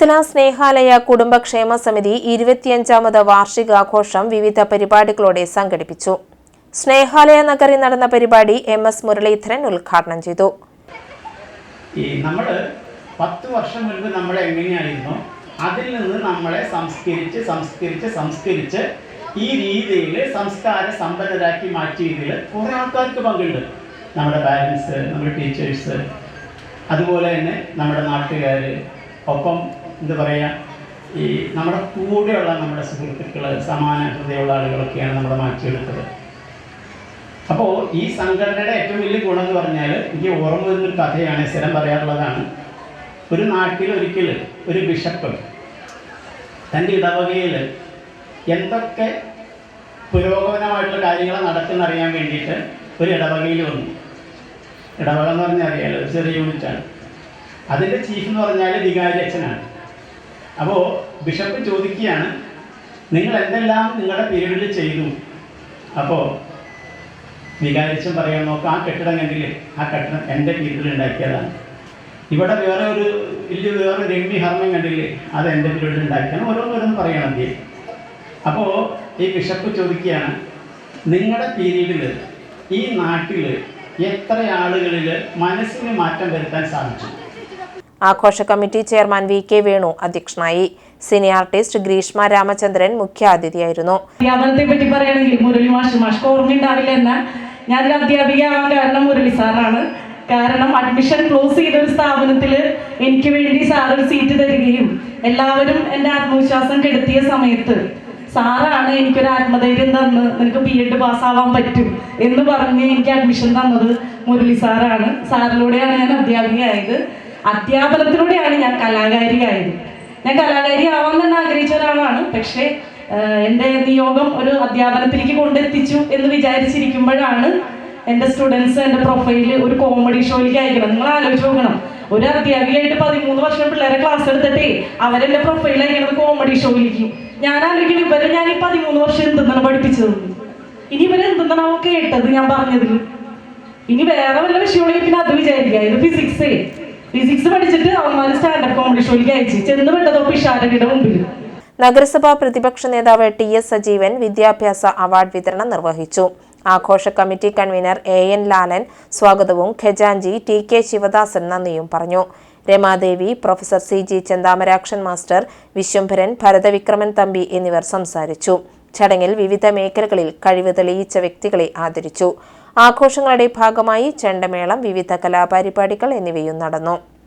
ചെന്നിത്തല സ്നേഹാലയ കുടുംബക്ഷേമ സമിതി ഇരുപത്തിയഞ്ചാമത് വാർഷികാഘോഷം വിവിധ പരിപാടികളോടെ സംഘടിപ്പിച്ചു. സ്നേഹാലയ നഗറിൽ നടന്ന പരിപാടി എം എസ് മുരളീധരൻ ഉദ്ഘാടനം ചെയ്തു. നമ്മൾ പത്ത് വർഷം മുൻപ് നമ്മൾ എങ്ങനെയായിരുന്നു? അതിൽ നിന്ന് നമ്മളെ സംസ്കരിച്ച് സംസ്കരിച്ച് സംസ്കരിച്ച് ഈ രീതിയിൽ സംസ്കാര സമ്പന്നരാക്കി മാറ്റിയതിൽ കുറേ ആൾക്കാർക്ക് പങ്കുണ്ട്. നമ്മുടെ പാരൻസ് നമ്മുടെ ടീച്ചേഴ്സ് അതുപോലെ തന്നെ നമ്മുടെ നാട്ടുകാർ ഒപ്പം എന്താ പറയുക ഈ നമ്മുടെ കൂടെയുള്ള നമ്മുടെ സുഹൃത്തുക്കൾ സമാന ഹൃദയമുള്ള ആളുകളൊക്കെയാണ് നമ്മൾ മാറ്റിയെടുത്തത്. അപ്പോൾ ഈ സംഘടനയുടെ ഏറ്റവും വലിയ ഗുണം എന്ന് പറഞ്ഞാൽ എനിക്ക് ഓർമ്മ വരുന്നൊരു കഥയാണ് സ്ഥിരം പറയാറുള്ളതാണ്. ഒരു നാട്ടിൽ ഒരിക്കൽ ഒരു ബിഷപ്പ് തന്റെ ഇടവകയിൽ എന്തൊക്കെ പുരോഗമനമായിട്ടുള്ള കാര്യങ്ങൾ നടക്കുന്നറിയാൻ വേണ്ടിയിട്ട് ഒരു ഇടവകയിൽ വന്നു. ഇടവക എന്ന് പറഞ്ഞാൽ അറിയാലോ ചെറിയ യൂണിറ്റാണ് അതിന്റെ ചീഫ് എന്ന് പറഞ്ഞാൽ വികാരി അച്ഛനാണ്. അപ്പോൾ ബിഷപ്പ് ചോദിക്കുകയാണ് നിങ്ങൾ എന്തെല്ലാം നിങ്ങളുടെ പീരീഡിൽ ചെയ്തു? അപ്പോൾ വികാരിച്ചും പറയാൻ നോക്കാം ആ കെട്ടിടം കണ്ടില്ലേ? ആ കെട്ടിടം എന്റെ പീരീഡിൽ ഉണ്ടാക്കിയതാണ്. ഇവിടെ വേറെ ഒരു വലിയ വേറെ രമ്യ ഹർമ്മം കണ്ടില്ലേ? അത് എന്റെ പീരീഡിൽ ഉണ്ടാക്കിയാണ്. ഓരോന്നോരോന്ന് പറയണം എന്ത് അപ്പോൾ ഈ ബിഷപ്പ് ചോദിക്കുകയാണ് നിങ്ങളുടെ പീരീഡിൽ ഈ നാട്ടിൽ എത്ര ആളുകളിൽ മനസ്സിന് മാറ്റം വരുത്താൻ സാധിച്ചു? ആഘോഷ committee chairman V K Venu അധ്യക്ഷനായി. സിനി ആർട്ടിസ്റ്റ് ഗ്രീഷ്മ രാമചന്ദ്രൻ മുഖ്യാതിഥിയായിരുന്നു. അധ്യാപനത്തെ മുരളി അധ്യാപികയാവാൻ കാരണം മുരളി സാറാണ്. കാരണം അഡ്മിഷൻ ക്ലോസ് ചെയ്ത ഒരു സ്ഥാപനത്തിൽ എനിക്ക് വേണ്ടി സാർ ഒരു സീറ്റ് തരികയും എല്ലാവരും എന്റെ ആത്മവിശ്വാസം കെടുത്തിയ സമയത്ത് സാറാണ് എനിക്കൊരു ആത്മധൈര്യം തന്ന് നിനക്ക് ബി എഡ് പാസ്സാവാൻ പറ്റും എന്ന് പറഞ്ഞ് എനിക്ക് അഡ്മിഷൻ തന്നത് മുരളി സാറാണ്. സാറിലൂടെയാണ് ഞാൻ അധ്യാപികയായത്. അധ്യാപനത്തിലൂടെയാണ് ഞാൻ കലാകാരിയായത്. ഞാൻ കലാകാരി ആവാൻ തന്നെ ആഗ്രഹിച്ച ഒരാളാണ്. പക്ഷേ എന്റെ നിയോഗം ഒരു അധ്യാപനത്തിലേക്ക് കൊണ്ടെത്തിച്ചു എന്ന് വിചാരിച്ചിരിക്കുമ്പോഴാണ് എന്റെ സ്റ്റുഡൻസ് എന്റെ പ്രൊഫൈൽ ഒരു കോമഡി ഷോയിലേക്ക് അയക്കണം നിങ്ങൾ ആലോചിച്ച് നോക്കണം. ഒരു അധ്യാപികയായിട്ട് പതിമൂന്ന് വർഷം പിള്ളേരെ ക്ലാസ് എടുത്തിട്ടേ അവരെന്റെ പ്രൊഫൈൽ അയക്കണത് കോമഡി ഷോയിലേക്ക് ഞാൻ ആലോചിക്കുന്നു ഇവരെ ഞാൻ ഈ പതിമൂന്ന് വർഷം എന്തെന്നാണ് പഠിപ്പിച്ചത്? ഇനി ഇവരെ എന്തെന്നാണ് കേട്ടത് ഞാൻ പറഞ്ഞതിൽ? ഇനി വേറെ വല്ല വിഷയമാണെങ്കിൽ പിന്നെ അത് വിചാരിക്കുക. ഇത് ഫിസിക്സ് ഫിസിക്സ് പഠിച്ചിട്ട് അവന്മാർ സ്റ്റാൻഡപ്പ് കോമഡി ഷോയിലേക്ക് അയച്ചു. ചെന്ന് പെട്ടതോ പിഷാരടിയുടെ മുമ്പിൽ. നഗരസഭാ പ്രതിപക്ഷ നേതാവ് ടി എസ് സജീവൻ വിദ്യാഭ്യാസ അവാർഡ് വിതരണം നിർവഹിച്ചു. ആഘോഷ committee convener A N Lalan സ്വാഗതവും ഖജാൻജി ടി കെ ശിവദാസൻ നന്ദിയും പറഞ്ഞു. Ramadevi professor C G Chenthamarakshan master Viswambharan Bharathavikraman Thampi എന്നിവർ സംസാരിച്ചു. ചടങ്ങിൽ വിവിധ മേഖലകളിൽ കഴിവ് തെളിയിച്ച വ്യക്തികളെ ആദരിച്ചു. ആഘോഷങ്ങളുടെ ഭാഗമായി ചെണ്ടമേളം വിവിധ കലാപരിപാടികൾ എന്നിവയും നടന്നു.